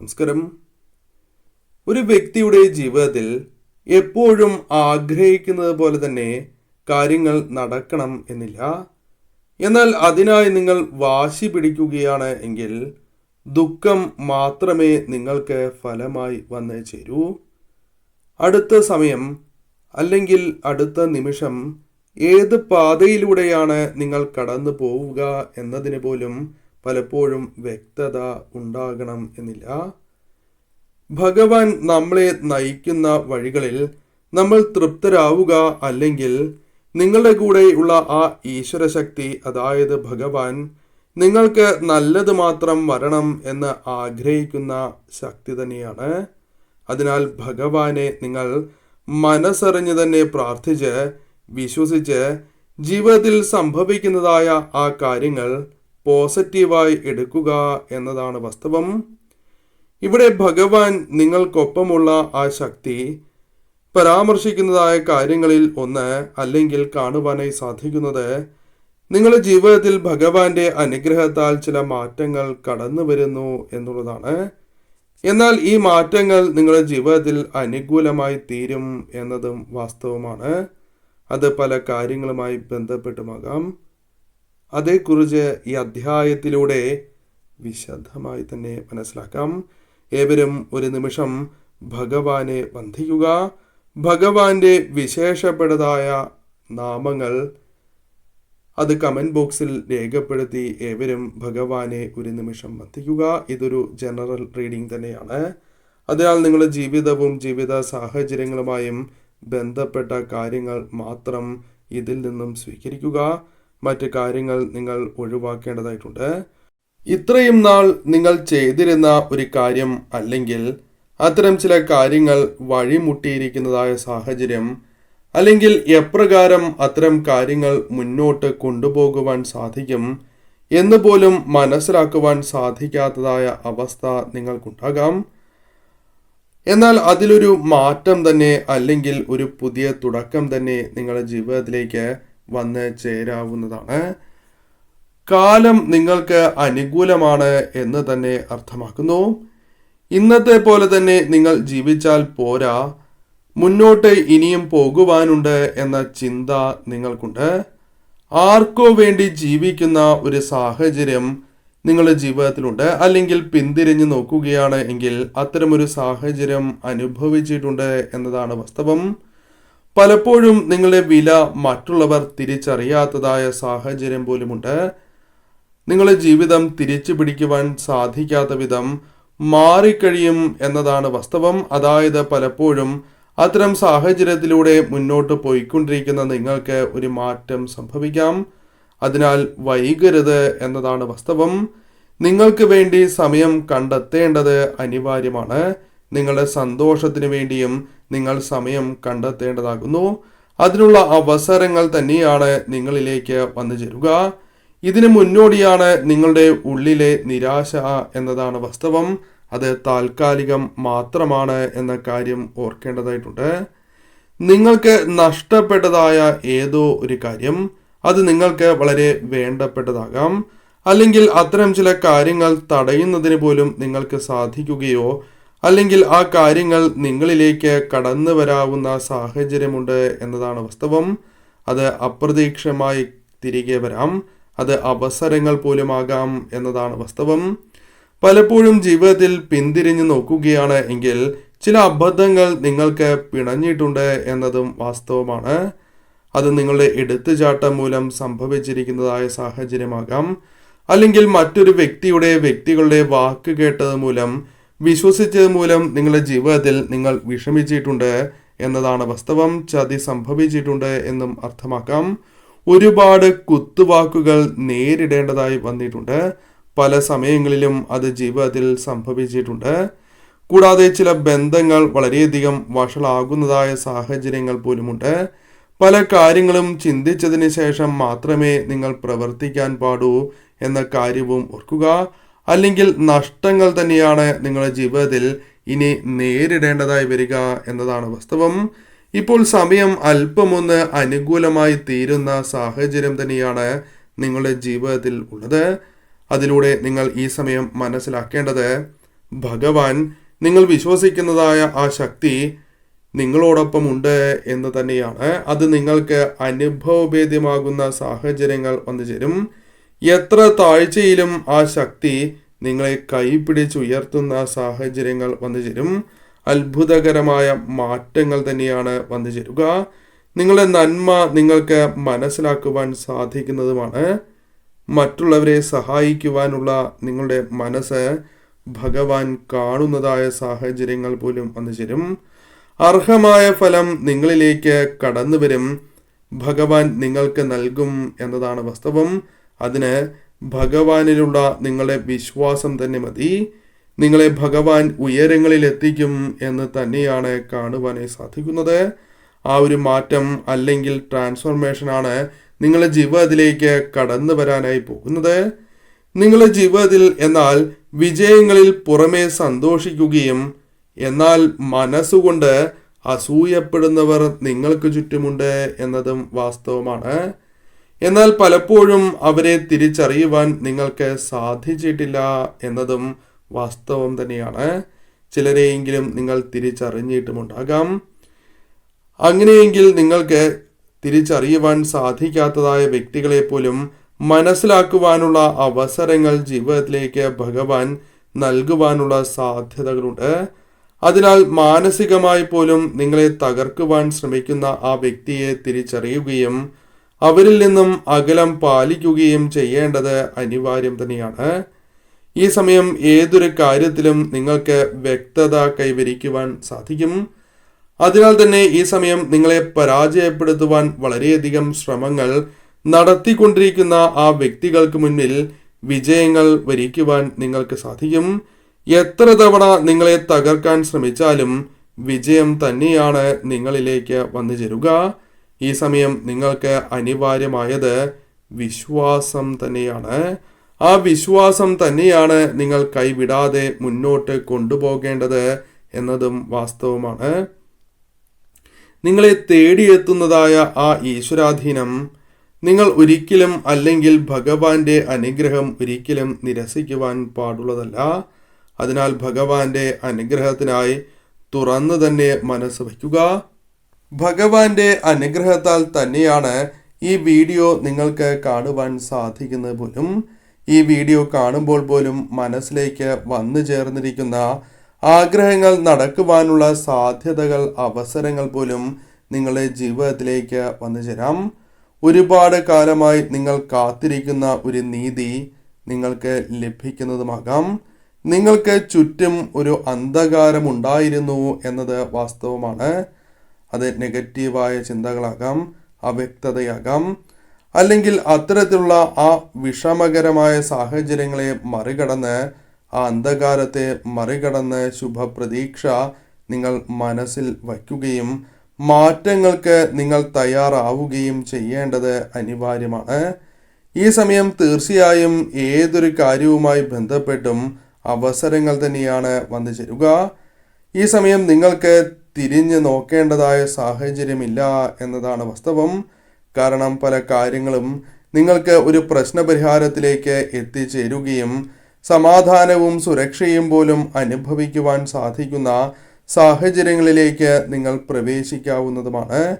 നമസ്കാരം. ഒരു വ്യക്തിയുടെ ജീവിതത്തിൽ എപ്പോഴും ആഗ്രഹിക്കുന്നത് പോലെ തന്നെ കാര്യങ്ങൾ നടക്കണം എന്നില്ല. എന്നാൽ അതിനായി നിങ്ങൾ വാശി പിടിക്കുകയാണ് എങ്കിൽ ദുഃഖം മാത്രമേ നിങ്ങൾക്ക് ഫലമായി വന്ന് ചേരൂ. അടുത്ത സമയം അല്ലെങ്കിൽ അടുത്ത നിമിഷം ഏത് പാതയിലൂടെയാണ് നിങ്ങൾ കടന്നു പോവുക എന്നതിന് പോലും പലപ്പോഴും വ്യക്തത ഉണ്ടാകണം എന്നില്ല. ഭഗവാൻ നമ്മളെ നയിക്കുന്ന വഴികളിൽ നമ്മൾ തൃപ്തരാവുക അല്ലെങ്കിൽ നിങ്ങളുടെ കൂടെയുള്ള ആ ഈശ്വരശക്തി അതായത് ഭഗവാൻ നിങ്ങൾക്ക് നല്ലത് മാത്രം വരണം എന്ന് ആഗ്രഹിക്കുന്ന ശക്തി തന്നെയാണ്. അതിനാൽ ഭഗവാനെ നിങ്ങൾ മനസ്സറിഞ്ഞ് തന്നെ പ്രാർത്ഥിച്ച് വിശ്വസിച്ച് ജീവിതത്തിൽ സംഭവിക്കുന്നതായ ആ കാര്യങ്ങൾ പോസിറ്റീവായി എടുക്കുക എന്നതാണ് വാസ്തവം. ഇവിടെ ഭഗവാൻ നിങ്ങൾക്കൊപ്പമുള്ള ആ ശക്തി പരാമർശിക്കുന്നതായ കാര്യങ്ങളിൽ ഒന്ന് അല്ലെങ്കിൽ കാണുവാനായി സാധിക്കുന്നത് നിങ്ങളുടെ ജീവിതത്തിൽ ഭഗവാന്റെ അനുഗ്രഹത്താൽ ചില മാറ്റങ്ങൾ കടന്നു വരുന്നു എന്നുള്ളതാണ്. എന്നാൽ ഈ മാറ്റങ്ങൾ നിങ്ങളുടെ ജീവിതത്തിൽ അനുകൂലമായി തീരും എന്നതും വാസ്തവമാണ്. അത് പല കാര്യങ്ങളുമായി ബന്ധപ്പെട്ടുമാകാം. അതേക്കുറിച്ച് ഈ അധ്യായത്തിലൂടെ വിശദമായി തന്നെ മനസ്സിലാക്കാം. ഏവരും ഒരു നിമിഷം ഭഗവാനെ വന്ധിക്കുക ഭഗവാന്റെ വിശേഷപ്പെട്ടതായ നാമങ്ങൾ അത് കമന്റ് ബോക്സിൽ രേഖപ്പെടുത്തി ഏവരും ഭഗവാനെ ഒരു നിമിഷം വന്ദിക്കുക. ഇതൊരു ജനറൽ റീഡിംഗ് തന്നെയാണ്. അതിനാൽ നിങ്ങളുടെ ജീവിതവും ജീവിത സാഹചര്യങ്ങളുമായും ബന്ധപ്പെട്ട കാര്യങ്ങൾ മാത്രം ഇതിൽ നിന്നും സ്വീകരിക്കുക. മറ്റ് കാര്യങ്ങൾ നിങ്ങൾ ഒഴിവാക്കേണ്ടതായിട്ടുണ്ട്. ഇത്രയും നാൾ നിങ്ങൾ ചെയ്തിരുന്ന ഒരു കാര്യം അല്ലെങ്കിൽ അത്തരം ചില കാര്യങ്ങൾ വഴിമുട്ടിയിരിക്കുന്നതായ സാഹചര്യം അല്ലെങ്കിൽ എപ്രകാരം അത്തരം കാര്യങ്ങൾ മുന്നോട്ട് കൊണ്ടുപോകുവാൻ സാധിക്കും എന്ന് പോലും മനസ്സിലാക്കുവാൻ സാധിക്കാത്തതായ അവസ്ഥ നിങ്ങൾക്കുണ്ടാകാം. എന്നാൽ അതിലൊരു മാറ്റം തന്നെ അല്ലെങ്കിൽ ഒരു പുതിയ തുടക്കം തന്നെ നിങ്ങളുടെ ജീവിതത്തിലേക്ക് വന്ന് ചേരാവുന്നതാണ്. കാലം നിങ്ങൾക്ക് അനുകൂലമാണ് എന്ന് തന്നെ അർത്ഥമാക്കുന്നു. ഇന്നത്തെ പോലെ തന്നെ നിങ്ങൾ ജീവിച്ചാൽ പോരാ. മുന്നോട്ട് ഇനിയും പോകുവാനുണ്ട് എന്ന ചിന്ത നിങ്ങൾക്കുണ്ട്. ആർക്കോ വേണ്ടി ജീവിക്കുന്ന ഒരു സാഹചര്യം നിങ്ങളുടെ ജീവിതത്തിലുണ്ട്. അല്ലെങ്കിൽ പിന്തിരിഞ്ഞു നോക്കുകയാണ് എങ്കിൽ അത്തരമൊരു സാഹചര്യം അനുഭവിച്ചിട്ടുണ്ട് എന്നതാണ് വാസ്തവം. പലപ്പോഴും നിങ്ങളുടെ വില മറ്റുള്ളവർ തിരിച്ചറിയാത്തതായ സാഹചര്യം പോലുമുണ്ട്. നിങ്ങളുടെ ജീവിതം തിരിച്ചു പിടിക്കുവാൻ സാധിക്കാത്ത വിധം മാറിക്കഴിയും എന്നതാണ് വാസ്തവം. അതായത് പലപ്പോഴും അത്തരം സാഹചര്യത്തിലൂടെ മുന്നോട്ട് പോയിക്കൊണ്ടിരിക്കുന്ന നിങ്ങൾക്ക് ഒരു മാറ്റം സംഭവിക്കാം. അതിനാൽ വൈകരുത് എന്നതാണ് വാസ്തവം. നിങ്ങൾക്ക് വേണ്ടി സമയം കണ്ടെത്തേണ്ടത് അനിവാര്യമാണ്. നിങ്ങളുടെ സന്തോഷത്തിന് വേണ്ടിയും നിങ്ങൾ സമയം കണ്ടെത്തേണ്ടതാകുന്നു. അതിനുള്ള അവസരങ്ങൾ തന്നെയാണ് നിങ്ങളിലേക്ക് വന്നു ചേരുക. ഇതിന് മുന്നോടിയാണ് നിങ്ങളുടെ ഉള്ളിലെ നിരാശ എന്നതാണ് വാസ്തവം. അത് താൽക്കാലികം മാത്രമാണ് എന്ന കാര്യം ഓർക്കേണ്ടതായിട്ടുണ്ട്. നിങ്ങൾക്ക് നഷ്ടപ്പെട്ടതായ ഏതോ ഒരു കാര്യം. അത് നിങ്ങൾക്ക് വളരെ വേണ്ടപ്പെട്ടതാകാം. അല്ലെങ്കിൽ അത്തരം ചില കാര്യങ്ങൾ തടയുന്നതിന് പോലും നിങ്ങൾക്ക് സാധിക്കുകയോ അല്ലെങ്കിൽ ആ കാര്യങ്ങൾ നിങ്ങളിലേക്ക് കടന്നു വരാവുന്ന സാഹചര്യമുണ്ട് എന്നതാണ് വാസ്തവം. അത് അപ്രതീക്ഷമായി തിരികെ വരാം. അത് അവസരങ്ങൾ പോലുമാകാം എന്നതാണ് വാസ്തവം. പലപ്പോഴും ജീവിതത്തിൽ പിന്തിരിഞ്ഞു നോക്കുകയാണ് എങ്കിൽ ചില അബദ്ധങ്ങൾ നിങ്ങൾക്ക് പിണഞ്ഞിട്ടുണ്ട് എന്നതും വാസ്തവമാണ്. അത് നിങ്ങളുടെ എടുത്തുചാട്ടം മൂലം സംഭവിച്ചിരിക്കുന്നതായ സാഹചര്യമാകാം. അല്ലെങ്കിൽ മറ്റൊരു വ്യക്തിയുടെ വ്യക്തികളുടെ വാക്ക് കേട്ടത് മൂലം വിശ്വസിച്ചത് മൂലം നിങ്ങളുടെ ജീവിതത്തിൽ നിങ്ങൾ വിഷമിച്ചിട്ടുണ്ട് എന്നതാണ് വാസ്തവം ചതി സംഭവിച്ചിട്ടുണ്ട് എന്നും അർത്ഥമാക്കാം. ഒരുപാട് കുത്തുവാക്കുകൾ നേരിടേണ്ടതായി വന്നിട്ടുണ്ട്. പല സമയങ്ങളിലും അത് ജീവിതത്തിൽ സംഭവിച്ചിട്ടുണ്ട്. കൂടാതെ ചില ബന്ധങ്ങൾ വളരെയധികം വഷളാകുന്നതായ സാഹചര്യങ്ങൾ പോലുമുണ്ട്. പല കാര്യങ്ങളും ചിന്തിച്ചതിന് ശേഷം മാത്രമേ നിങ്ങൾ പ്രവർത്തിക്കാൻ പാടൂ എന്ന കാര്യവും ഓർക്കുക. അല്ലെങ്കിൽ നഷ്ടങ്ങൾ തന്നെയാണ് നിങ്ങളുടെ ജീവിതത്തിൽ ഇനി നേരിടേണ്ടതായി വരിക എന്നതാണ് വാസ്തവം. ഇപ്പോൾ സമയം അല്പമൊന്ന് അനുകൂലമായി തീരുന്ന സാഹചര്യം തന്നെയാണ് നിങ്ങളുടെ ജീവിതത്തിൽ ഉള്ളത്. അതിലൂടെ നിങ്ങൾ ഈ സമയം മനസ്സിലാക്കേണ്ടത് ഭഗവാൻ നിങ്ങൾ വിശ്വസിക്കുന്നതായ ആ ശക്തി നിങ്ങളോടൊപ്പം ഉണ്ട് എന്ന് തന്നെയാണ്. അത് നിങ്ങൾക്ക് അനുഭവഭേദ്യമാകുന്ന സാഹചര്യങ്ങൾ വന്നു ചേരും എത്ര താഴ്ചയിലും ആ ശക്തി നിങ്ങളെ കൈപിടിച്ചുയർത്തുന്ന സാഹചര്യങ്ങൾ വന്നു ചേരും. അത്ഭുതകരമായ മാറ്റങ്ങൾ തന്നെയാണ് വന്നു ചേരുക. നിങ്ങളുടെ നന്മ നിങ്ങൾക്ക് മനസ്സിലാക്കുവാൻ സാധിക്കുന്നതുമാണ്. മറ്റുള്ളവരെ സഹായിക്കുവാനുള്ള നിങ്ങളുടെ മനസ്സ് ഭഗവാൻ കാണുന്നതായ സാഹചര്യങ്ങൾ പോലും വന്നു ചേരും. അർഹമായ ഫലം നിങ്ങളിലേക്ക് കടന്നു വരും ഭഗവാൻ നിങ്ങൾക്ക് നൽകും എന്നതാണ് വാസ്തവം. അതിന് ഭഗവാനിലുള്ള നിങ്ങളുടെ വിശ്വാസം തന്നെ മതി. നിങ്ങളെ ഭഗവാൻ ഉയരങ്ങളിൽ എത്തിക്കും എന്ന് തന്നെയാണ് കാണുവാനായി സാധിക്കുന്നത്. ആ ഒരു മാറ്റം അല്ലെങ്കിൽ ട്രാൻസ്ഫോർമേഷൻ ആണ് നിങ്ങളുടെ ജീവിതത്തിലേക്ക് കടന്നു വരാനായി പോകുന്നത്. നിങ്ങളുടെ ജീവിതത്തിൽ എന്നാൽ വിജയങ്ങളിൽ പുറമേ സന്തോഷിക്കുകയും എന്നാൽ മനസ്സുകൊണ്ട് അസൂയപ്പെടുന്നവർ നിങ്ങൾക്ക് ചുറ്റുമുണ്ട് എന്നതും വാസ്തവമാണ്. എന്നാൽ പലപ്പോഴും അവരെ തിരിച്ചറിയുവാൻ നിങ്ങൾക്ക് സാധിച്ചിട്ടില്ല എന്നതും വാസ്തവം തന്നെയാണ്. ചിലരെയെങ്കിലും നിങ്ങൾ തിരിച്ചറിഞ്ഞിട്ടുമുണ്ടാകാം. അങ്ങനെയെങ്കിൽ നിങ്ങൾക്ക് തിരിച്ചറിയുവാൻ സാധിക്കാത്തതായ വ്യക്തികളെ പോലും മനസ്സിലാക്കുവാനുള്ള അവസരങ്ങൾ ജീവിതത്തിലേക്ക് ഭഗവാൻ നൽകുവാനുള്ള സാധ്യതകളുണ്ട്. അതിനാൽ മാനസികമായി പോലും നിങ്ങളെ തകർക്കുവാൻ ശ്രമിക്കുന്ന ആ വ്യക്തിയെ തിരിച്ചറിയുകയും അവരിൽ നിന്നും അകലം പാലിക്കുകയും ചെയ്യേണ്ടത് അനിവാര്യം തന്നെയാണ്. ഈ സമയം ഏതൊരു കാര്യത്തിലും നിങ്ങൾക്ക് വ്യക്തത കൈവരിക്കുവാൻ സാധിക്കും. അതിനാൽ തന്നെ ഈ സമയം നിങ്ങളെ പരാജയപ്പെടുത്തുവാൻ വളരെയധികം ശ്രമങ്ങൾ നടത്തിക്കൊണ്ടിരിക്കുന്ന ആ വ്യക്തികൾക്ക് മുന്നിൽ വിജയങ്ങൾ വരിക്കുവാൻ നിങ്ങൾക്ക് സാധിക്കും. എത്ര തവണ നിങ്ങളെ തകർക്കാൻ ശ്രമിച്ചാലും വിജയം തന്നെയാണ് നിങ്ങളിലേക്ക് വന്നു ചേരുക. ഈ സമയം നിങ്ങൾക്ക് അനിവാര്യമായത് വിശ്വാസം തന്നെയാണ്. ആ വിശ്വാസം തന്നെയാണ് നിങ്ങൾ കൈവിടാതെ മുന്നോട്ട് കൊണ്ടുപോകേണ്ടത് എന്നതും വാസ്തവമാണ്. നിങ്ങളെ തേടിയെത്തുന്നതായ ആ ഈശ്വരാധീനം നിങ്ങൾ ഒരിക്കലും അല്ലെങ്കിൽ ഭഗവാന്റെ അനുഗ്രഹം ഒരിക്കലും നിരസിക്കുവാൻ പാടുള്ളതല്ല. അതിനാൽ ഭഗവാന്റെ അനുഗ്രഹത്തിനായി തുറന്നു തന്നെ മനസ്സ് വയ്ക്കുക. ഭഗവാന്റെ അനുഗ്രഹത്താൽ തന്നെയാണ് ഈ വീഡിയോ നിങ്ങൾക്ക് കാണുവാൻ സാധിക്കുന്നത് പോലും. ഈ വീഡിയോ കാണുമ്പോൾ പോലും മനസ്സിലേക്ക് വന്നു ചേർന്നിരിക്കുന്ന ആഗ്രഹങ്ങൾ നടക്കുവാനുള്ള സാധ്യതകൾ അവസരങ്ങൾ പോലും നിങ്ങളുടെ ജീവിതത്തിലേക്ക് വന്നു ചേരാം. ഒരുപാട് കാലമായി നിങ്ങൾ കാത്തിരിക്കുന്ന ഒരു നീതി നിങ്ങൾക്ക് ലഭിക്കുന്നതുമാകാം. നിങ്ങൾക്ക് ചുറ്റും ഒരു അന്ധകാരം ഉണ്ടായിരുന്നു എന്നത് വാസ്തവമാണ്. അത് നെഗറ്റീവായ ചിന്തകളാകാം അവ്യക്തതയാകാം. അല്ലെങ്കിൽ അത്തരത്തിലുള്ള ആ വിഷമകരമായ സാഹചര്യങ്ങളെ മറികടന്ന് ആ അന്ധകാരത്തെ മറികടന്ന് ശുഭപ്രതീക്ഷ നിങ്ങൾ മനസ്സിൽ വയ്ക്കുകയും മാറ്റങ്ങൾക്ക് നിങ്ങൾ തയ്യാറാവുകയും ചെയ്യേണ്ടത് അനിവാര്യമാണ്. ഈ സമയം തീർച്ചയായും ഏതൊരു കാര്യവുമായി ബന്ധപ്പെട്ടും അവസരങ്ങൾ തന്നെയാണ് വന്നു ചേരുക. ഈ സമയം നിങ്ങൾക്ക് തിരിഞ്ഞു നോക്കേണ്ടതായ സാഹചര്യമില്ല എന്നതാണ് വാസ്തവം. കാരണം പല കാര്യങ്ങളും നിങ്ങൾക്ക് ഒരു പ്രശ്നപരിഹാരത്തിലേക്ക് എത്തിച്ചേരുകയും സമാധാനവും സുരക്ഷയും പോലും അനുഭവിക്കുവാൻ സാധിക്കുന്ന സാഹചര്യങ്ങളിലേക്ക് നിങ്ങൾ പ്രവേശിക്കാവുന്നതുമാണ്.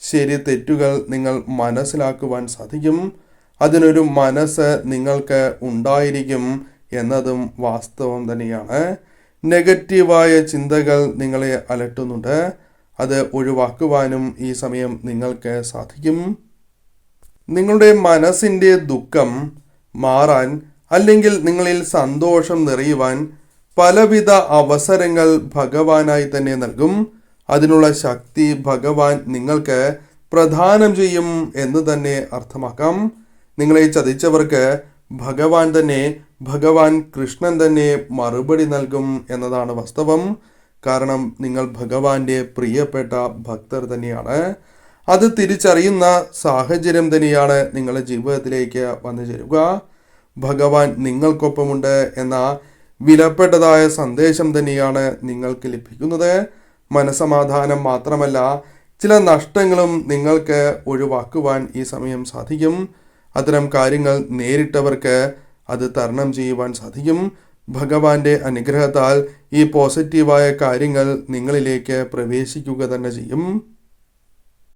ശരി തെറ്റുകൾ നിങ്ങൾ മനസ്സിലാക്കുവാൻ സാധിക്കും. അതിനൊരു മനസ്സ് നിങ്ങൾക്ക് ഉണ്ടായിരിക്കും എന്നതും വാസ്തവം തന്നെയാണ്. നെഗറ്റീവായ ചിന്തകൾ നിങ്ങളെ അലട്ടുന്നുണ്ട്. അത് ഒഴിവാക്കുവാനും ഈ സമയം നിങ്ങൾക്ക് സാധിക്കും. നിങ്ങളുടെ മനസ്സിന്റെ ദുഃഖം മാറാൻ അല്ലെങ്കിൽ നിങ്ങളിൽ സന്തോഷം നിറയുവാൻ പലവിധ അവസരങ്ങൾ ഭഗവാനായി തന്നെ നൽകും. അതിനുള്ള ശക്തി ഭഗവാൻ നിങ്ങൾക്ക് പ്രദാനം ചെയ്യും എന്ന് തന്നെ അർത്ഥമാക്കാം. നിങ്ങളെ ചതിച്ചവർക്ക് ഭഗവാൻ തന്നെ ഭഗവാൻ കൃഷ്ണൻ തന്നെ മറുപടി നൽകും എന്നതാണ് വാസ്തവം. കാരണം നിങ്ങൾ ഭഗവാന്റെ പ്രിയപ്പെട്ട ഭക്തർ തന്നെയാണ്. അത് തിരിച്ചറിയുന്ന സാഹചര്യം തന്നെയാണ് നിങ്ങളുടെ ജീവിതത്തിലേക്ക് വന്നു ചേരുക. ഭഗവാൻ നിങ്ങൾക്കൊപ്പമുണ്ട് എന്ന വിലപ്പെട്ടതായ സന്ദേശം തന്നെയാണ് നിങ്ങൾക്ക് ലഭിക്കുന്നത്. മനസമാധാനം മാത്രമല്ല ചില നഷ്ടങ്ങളും നിങ്ങൾക്ക് ഒഴിവാക്കുവാൻ ഈ സമയം സാധിക്കും. അത്തരം കാര്യങ്ങൾ നേരിട്ടവർക്ക് അത് തരണം ചെയ്യുവാൻ സാധിക്കും. ഭഗവാന്റെ അനുഗ്രഹത്താൽ ഈ പോസിറ്റീവായ കാര്യങ്ങൾ നിങ്ങളിലേക്ക് പ്രവേശിക്കുക തന്നെ ചെയ്യും.